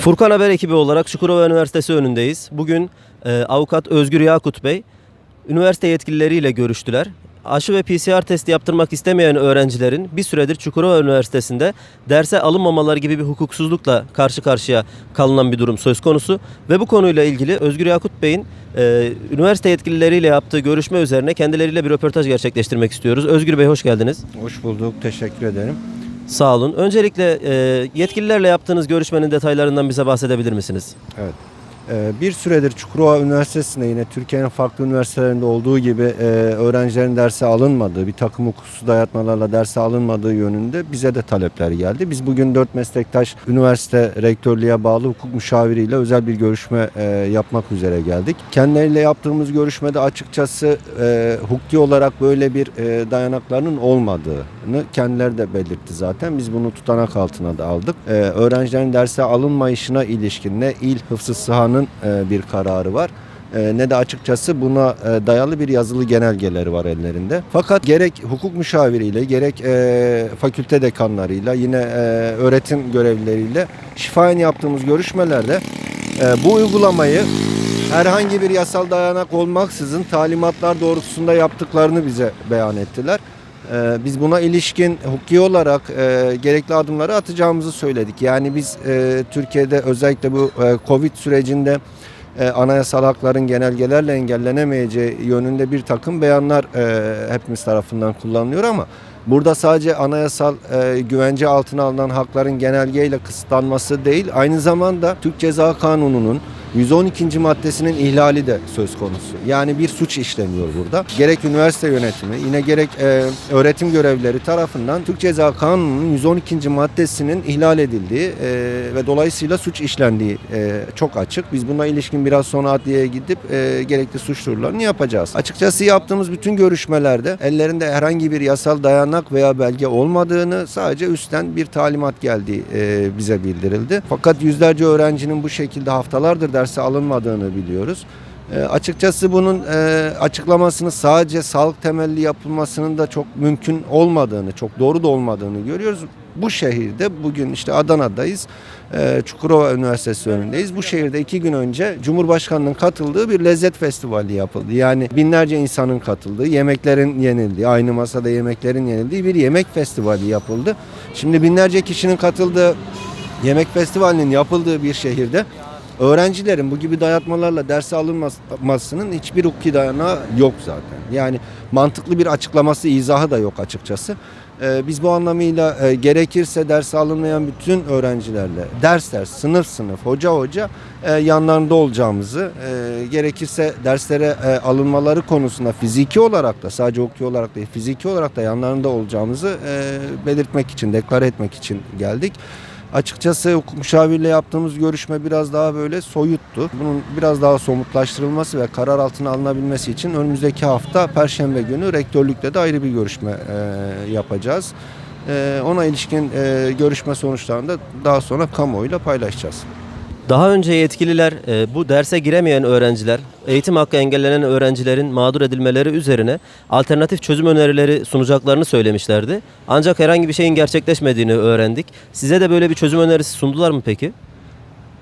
Furkan Haber ekibi olarak Çukurova Üniversitesi önündeyiz. Bugün e, avukat Özgür Yakut Bey üniversite yetkilileriyle görüştüler. Aşı ve PCR testi yaptırmak istemeyen öğrencilerin bir süredir Çukurova Üniversitesi'nde derse alınmamaları gibi bir hukuksuzlukla karşı karşıya kalınan bir durum söz konusu. Ve bu konuyla ilgili Özgür Yakut Bey'in e, üniversite yetkilileriyle yaptığı görüşme üzerine kendileriyle bir röportaj gerçekleştirmek istiyoruz. Özgür Bey hoş geldiniz. Hoş bulduk. Teşekkür ederim. Sağ olun. Öncelikle e, yetkililerle yaptığınız görüşmenin detaylarından bize bahsedebilir misiniz? Evet. Ee, Bir süredir Çukurova Üniversitesi'nde yine Türkiye'nin farklı üniversitelerinde olduğu gibi e, öğrencilerin derse alınmadığı, bir takım hukuksuz dayatmalarla derse alınmadığı yönünde bize de talepler geldi. Biz bugün dört meslektaş üniversite rektörlüğe bağlı hukuk müşaviriyle özel bir görüşme e, yapmak üzere geldik. Kendileriyle yaptığımız görüşmede açıkçası e, hukuki olarak böyle bir dayanaklarının olmadığını kendileri de belirtti zaten. Biz bunu tutanak altına da aldık. Öğrencilerin derse alınmayışına ilişkin ne İl Hıfzı Sıha'nın e, bir kararı var e, ne de açıkçası buna e, dayalı bir yazılı genelgeleri var ellerinde. Fakat gerek hukuk müşaviriyle gerek fakülte dekanlarıyla yine öğretim görevlileriyle şifayen yaptığımız görüşmelerde bu uygulamayı herhangi bir yasal dayanak olmaksızın talimatlar doğrultusunda yaptıklarını bize beyan ettiler. Ee, Biz buna ilişkin hukuki olarak e, gerekli adımları atacağımızı söyledik. Yani biz e, Türkiye'de özellikle bu e, Covid sürecinde anayasal hakların genelgelerle engellenemeyeceği yönünde bir takım beyanlar hepimiz tarafından kullanılıyor ama burada sadece anayasal güvence altına alınan hakların genelgeyle kısıtlanması değil, aynı zamanda Türk Ceza Kanunu'nun 112. maddesinin ihlali de söz konusu. Yani bir suç işleniyor burada. Gerek üniversite yönetimi, yine gerek e, öğretim görevlileri tarafından Türk Ceza Kanunu'nun 112. maddesinin ihlal edildiği e, ve dolayısıyla suç işlendiği e, çok açık. Biz buna ilişkin biraz sonra adliyeye gidip e, gerekli suç duyurularını yapacağız. Açıkçası yaptığımız bütün görüşmelerde ellerinde herhangi bir yasal dayanak veya belge olmadığını sadece üstten bir talimat geldiği e, bize bildirildi. Fakat yüzlerce öğrencinin bu şekilde haftalardır derse alınmadığını biliyoruz. E, açıkçası bunun e, açıklamasını sadece sağlık temelli yapılmasının da çok mümkün olmadığını, çok doğru da olmadığını görüyoruz. Bu şehirde bugün işte Adana'dayız. E, Çukurova Üniversitesi önündeyiz. Bu şehirde iki gün önce Cumhurbaşkanı'nın katıldığı bir lezzet festivali yapıldı. Yani binlerce insanın katıldığı, yemeklerin yenildiği, aynı masada yemeklerin yenildiği bir yemek festivali yapıldı. Şimdi binlerce kişinin katıldığı yemek festivalinin yapıldığı bir şehirde öğrencilerin bu gibi dayatmalarla derse alınmasının hiçbir hukuki yok zaten. Yani mantıklı bir açıklaması, izahı da yok açıkçası. Ee, biz bu anlamıyla e, gerekirse derse alınmayan bütün öğrencilerle ders ders, sınıf sınıf, hoca hoca e, yanlarında olacağımızı, e, gerekirse derslere e, alınmaları konusunda fiziki olarak da sadece hukuki olarak değil, fiziki olarak da yanlarında olacağımızı e, belirtmek için, deklar etmek için geldik. Açıkçası hukuk müşavirle yaptığımız görüşme biraz daha böyle soyuttu. Bunun biraz daha somutlaştırılması ve karar altına alınabilmesi için önümüzdeki hafta Perşembe günü rektörlükte de ayrı bir görüşme e, yapacağız. E, ona ilişkin e, görüşme sonuçlarını da daha sonra kamuoyuyla paylaşacağız. Daha önce yetkililer e, bu derse giremeyen öğrenciler, eğitim hakkı engellenen öğrencilerin mağdur edilmeleri üzerine alternatif çözüm önerileri sunacaklarını söylemişlerdi. Ancak herhangi bir şeyin gerçekleşmediğini öğrendik. Size de böyle bir çözüm önerisi sundular mı peki?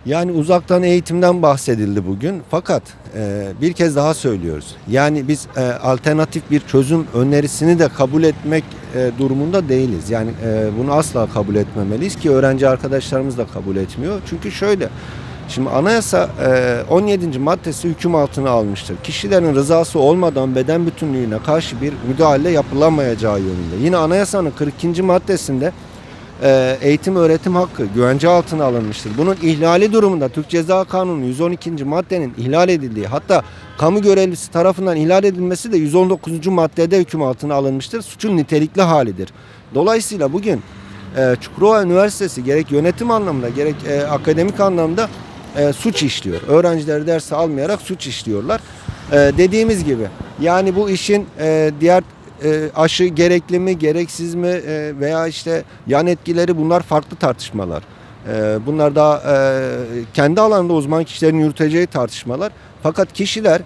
Yani uzaktan eğitimden bahsedildi bugün. Fakat e, bir kez daha söylüyoruz. Yani biz e, alternatif bir çözüm önerisini de kabul etmek e, durumunda değiliz. Yani e, bunu asla kabul etmemeliyiz ki öğrenci arkadaşlarımız da kabul etmiyor. Çünkü şöyle Şimdi anayasa e, 17. maddesi hüküm altına almıştır. Kişilerin rızası olmadan beden bütünlüğüne karşı bir müdahale yapılamayacağı yönünde. Yine anayasanın 42. maddesinde eğitim öğretim hakkı güvence altına alınmıştır. Bunun ihlali durumunda Türk Ceza Kanunu 112. maddenin ihlal edildiği hatta kamu görevlisi tarafından ihlal edilmesi de 119. maddede hüküm altına alınmıştır. Suçun nitelikli halidir. Dolayısıyla bugün e, Çukurova Üniversitesi gerek yönetim anlamında gerek e, akademik anlamda e, suç işliyor. Öğrencileri derse almayarak suç işliyorlar. E, dediğimiz gibi yani bu işin e, diğer e, aşı gerekli mi, gereksiz mi e, veya işte yan etkileri bunlar farklı tartışmalar. E, bunlar daha e, kendi alanında uzman kişilerin yürüteceği tartışmalar. Fakat kişiler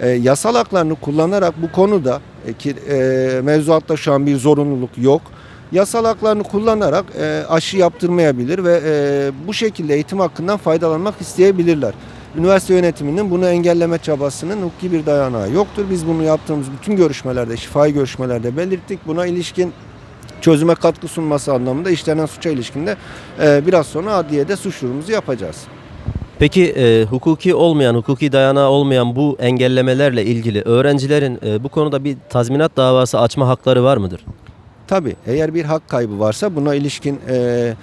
e, yasal haklarını kullanarak bu konuda e, ki e, mevzuatta şu an bir zorunluluk yok. yasal haklarını kullanarak e, aşı yaptırmayabilir ve e, bu şekilde eğitim hakkından faydalanmak isteyebilirler. Üniversite yönetiminin bunu engelleme çabasının hukuki bir dayanağı yoktur. Biz bunu yaptığımız bütün görüşmelerde, şifai görüşmelerde belirttik. Buna ilişkin çözüme katkı sunması anlamında işlenen suça ilişkinde e, biraz sonra adliyede suç duyurumuzu yapacağız. Peki e, hukuki olmayan, hukuki dayanağı olmayan bu engellemelerle ilgili öğrencilerin e, bu konuda bir tazminat davası açma hakları var mıdır? Tabii eğer bir hak kaybı varsa buna ilişkin e,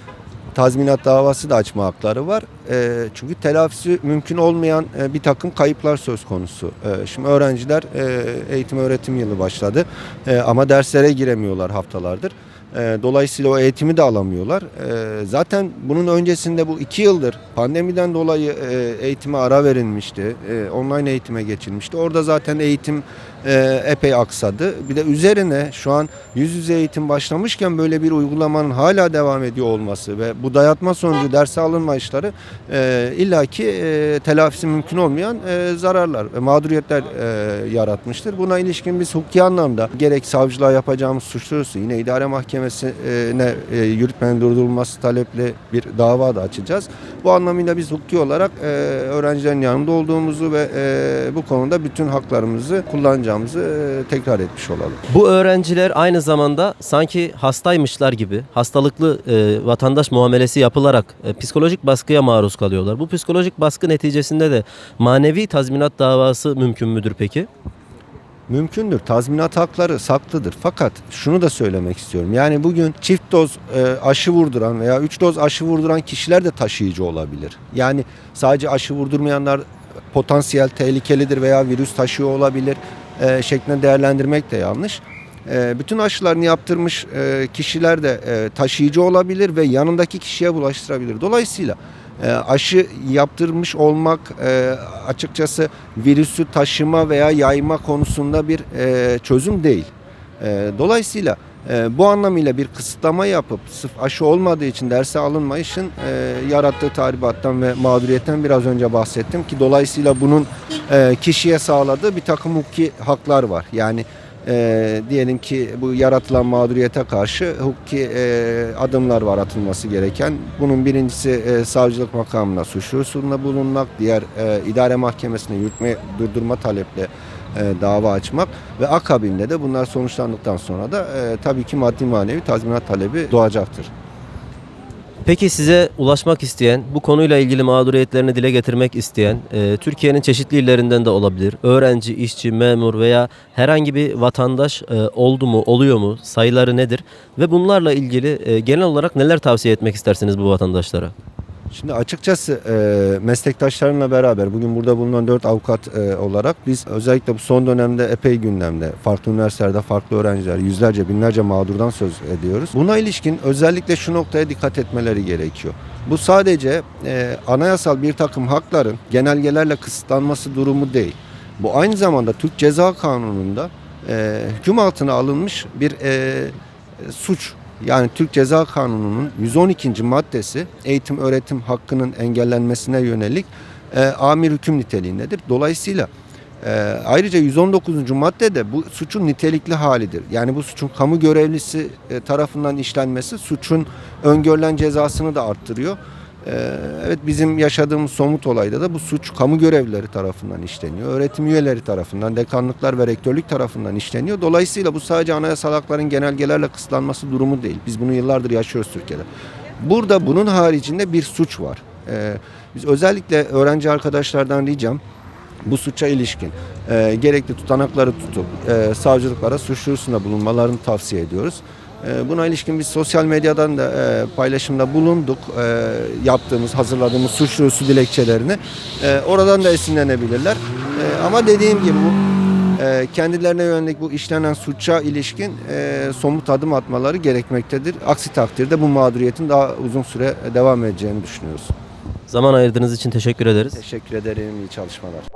tazminat davası da açma hakları var. E, çünkü telafisi mümkün olmayan e, bir takım kayıplar söz konusu. E, şimdi öğrenciler e, eğitim öğretim yılı başladı E, ama derslere giremiyorlar haftalardır. E, dolayısıyla o eğitimi de alamıyorlar. E, zaten bunun öncesinde bu iki yıldır pandemiden dolayı e, eğitime ara verilmişti. E, online eğitime geçilmişti. Orada zaten eğitim e, epey aksadı. Bir de üzerine şu an yüz yüze eğitim başlamışken böyle bir uygulamanın hala devam ediyor olması ve bu dayatma sonucu derse alınma işleri e, illaki e, telafisi mümkün olmayan e, zararlar ve mağduriyetler e, yaratmıştır. Buna ilişkin biz hukuki anlamda gerek savcılığa yapacağımız suç duyurusu yine idare mahkemesine e, yürütmenin durdurulması talepli bir dava da açacağız. Bu anlamıyla biz hukuki olarak e, öğrencilerin yanında olduğumuzu ve e, bu konuda bütün haklarımızı kullanacağımızı e, tekrar etmiş olalım. Bu öğrenciler aynı zamanda sanki hastaymışlar gibi hastalıklı e, vatandaş muamelesi yapılarak e, psikolojik baskıya maruz kalıyorlar. Bu psikolojik baskı neticesinde de manevi tazminat davası mümkün müdür peki? Mümkündür. Tazminat hakları saklıdır. Fakat şunu da söylemek istiyorum. Yani bugün çift doz e, aşı vurduran veya üç doz aşı vurduran kişiler de taşıyıcı olabilir. Yani sadece aşı vurdurmayanlar potansiyel tehlikelidir veya virüs taşıyor olabilir e, şeklinde değerlendirmek de yanlış. E, bütün aşılarını yaptırmış e, kişiler de e, taşıyıcı olabilir ve yanındaki kişiye bulaştırabilir. Dolayısıyla e, aşı yaptırmış olmak e, açıkçası virüsü taşıma veya yayma konusunda bir e, çözüm değil. E, dolayısıyla e, bu anlamıyla bir kısıtlama yapıp sırf aşı olmadığı için derse alınmayışın e, yarattığı tahribattan ve mağduriyetten biraz önce bahsettim ki dolayısıyla bunun e, kişiye sağladığı bir takım hukuki haklar var. Yani e, diyelim ki bu yaratılan mağduriyete karşı hukuki e, adımlar var atılması gereken. Bunun birincisi e, savcılık makamına suç duyurusunda bulunmak, diğer e, idare mahkemesine yürütme durdurma taleple e, dava açmak ve akabinde de bunlar sonuçlandıktan sonra da e, tabii ki maddi manevi tazminat talebi doğacaktır. Peki size ulaşmak isteyen, bu konuyla ilgili mağduriyetlerini dile getirmek isteyen, e, Türkiye'nin çeşitli illerinden de olabilir. Öğrenci, işçi, memur veya herhangi bir vatandaş e, oldu mu, oluyor mu, sayıları nedir? Ve bunlarla ilgili e, genel olarak neler tavsiye etmek istersiniz bu vatandaşlara? Şimdi açıkçası e, meslektaşlarımla beraber bugün burada bulunan dört avukat e, olarak biz özellikle bu son dönemde epey gündemde farklı üniversitelerde farklı öğrenciler yüzlerce binlerce mağdurdan söz ediyoruz. Buna ilişkin özellikle şu noktaya dikkat etmeleri gerekiyor. Bu sadece e, anayasal bir takım hakların genelgelerle kısıtlanması durumu değil. Bu aynı zamanda Türk Ceza Kanunu'nda e, hüküm altına alınmış bir e, suç yani Türk Ceza Kanunu'nun 112. maddesi eğitim öğretim hakkının engellenmesine yönelik e, amir hüküm niteliğindedir. Dolayısıyla e, ayrıca 119. maddede bu suçun nitelikli halidir. Yani bu suçun kamu görevlisi e, tarafından işlenmesi suçun öngörülen cezasını da arttırıyor. E, evet bizim yaşadığımız somut olayda da bu suç kamu görevlileri tarafından işleniyor. Öğretim üyeleri tarafından, dekanlıklar ve rektörlük tarafından işleniyor. Dolayısıyla bu sadece anayasal hakların genelgelerle kısıtlanması durumu değil. Biz bunu yıllardır yaşıyoruz Türkiye'de. Burada bunun haricinde bir suç var. E, biz özellikle öğrenci arkadaşlardan ricam bu suça ilişkin e, gerekli tutanakları tutup savcılıklara suç bulunmalarını tavsiye ediyoruz. E, buna ilişkin biz sosyal medyadan da e, paylaşımda bulunduk. E, yaptığımız, hazırladığımız suç duyurusu dilekçelerini. E, oradan da esinlenebilirler. E, ama dediğim gibi bu e, kendilerine yönelik bu işlenen suça ilişkin e, somut adım atmaları gerekmektedir. Aksi takdirde bu mağduriyetin daha uzun süre devam edeceğini düşünüyoruz. Zaman ayırdığınız için teşekkür ederiz. Teşekkür ederim. İyi çalışmalar.